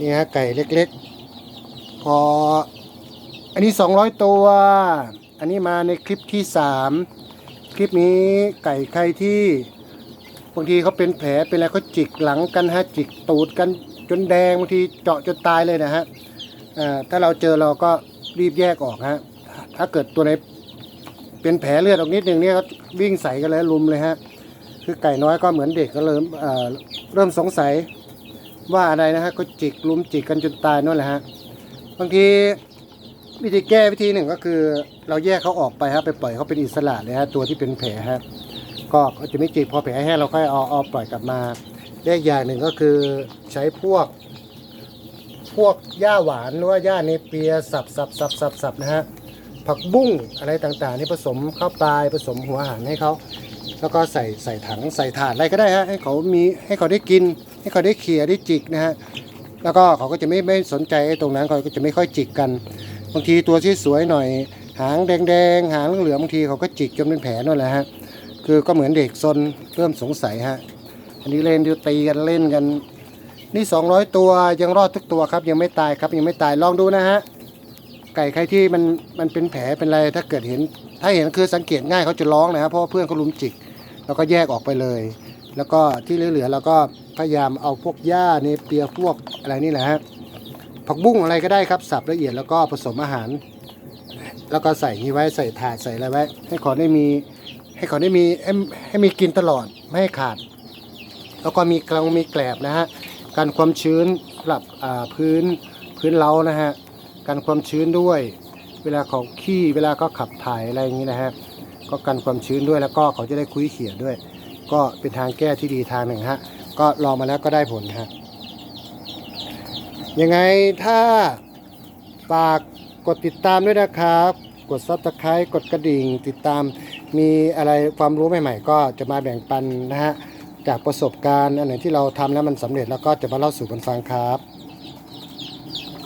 นี่ฮะไก่เล็กๆ พอ อันนี้ 200 ตัว อันนี้มาในคลิปที่ 3 คลิปนี้ไก่ใครที่บางทีเขาเป็นแผลเป็นอะไรเขาจิกหลังกันฮะจิกตูดกันจนแดงบางทีเจาะจนตายเลยนะฮะถ้าเราเจอเราก็รีบแยกออกฮะถ้าเกิดตัวไหนเป็นแผลเลือดออกนิดนึงเนี่ยก็วิ่งใส่กันเลยลุมเลยฮะคือไก่น้อยก็เหมือนเด็กก็เริ่มเริ่มสงสัย ว่าอะไรนะฮะก็จิกลุมจิกกันจนตายนั่นแหละฮะบางทีวิธีแก้วิธีหนึ่งก็คือ เราแยกเขาออกไปครับไปปล่อยเขาเป็นอิสระเลยฮะตัวที่เป็นแผลฮะก็จะไม่จิกพอแผลแห้งเราค่อยเอาเอาปล่อยกลับมาและอีกอย่างหนึ่งก็คือใช้พวก พวกหญ้าหวานหรือว่าหญ้าเนเปียสับสับสับสับสับนะฮะผักบุ้งอะไรต่างๆ นี่ผสมข้าวปลายผสมหัวอาหารให้เขา แล้วก็ใส่ใส่ถังใส่ถาดอะไรก็ได้ฮะให้เขามีให้เขาได้กิน ให้เขาได้เขี่ยได้จิกนะฮะแล้วก็เขาก็จะไม่ไม่สนใจตรงนั้นเขาก็จะไม่ค่อยจิกกันบางทีตัวที่สวยหน่อย หางแดงๆหางเหลืองๆบางทีเขาก็จิกจนเป็นแผลนั่นแหละฮะคือก็เหมือนเด็กซนเริ่มสงสัยฮะอันนี้เล่นดูตีกันเล่นกัน นี่ 200 ตัวยังรอดทุกตัวครับ ยังไม่ตายครับยังไม่ตายลองดูนะฮะไก่ใครที่มันมันเป็นแผลเป็นอะไรถ้าเกิดเห็น ถ้าเห็นคือสังเกตง่ายเขาจะร้องนะครับเพราะว่าเพื่อนเขาลุมจิก แล้วก็แยกออกไปเลย แล้วก็ที่เหลือๆเราก็พยายามเอาพวกหญ้าเนเปียพวกอะไรนี่แหละฮะผักบุ้งอะไรก็ได้ครับสับละเอียดแล้วก็ผสมอาหาร แล้วก็ใส่นี้ไว้ใส่ถาดใส่อะไรไว้ ให้เขาได้มีให้เขาได้มีให้ให้มีกินตลอดไม่ให้ขาด แล้วก็มีกลังมีแกลบนะฮะการความชื้นสำหรับพื้นพื้นเล้านะฮะการความชื้นด้วย เวลาเขาขี้เวลาเขาขับถ่ายอะไรอย่างนี้นะฮะก็กันความชื้นด้วยแล้วก็เขาจะได้คุ้ยเขี่ยด้วย ก็เป็นทางแก้ที่ดีทางหนึ่งฮะก็ลองมาแล้วก็ได้ผลฮะยังไงถ้าฝากกดติดตามด้วยนะครับ กดซับสไครต์กดกระดิ่ง ติดตามมีอะไรความรู้ใหม่ ๆ ก็จะมาแบ่งปันนะฮะจากประสบการณ์อันไหนที่เราทำแล้วมันสำเร็จแล้วก็จะมาเล่าสู่กันฟังครับ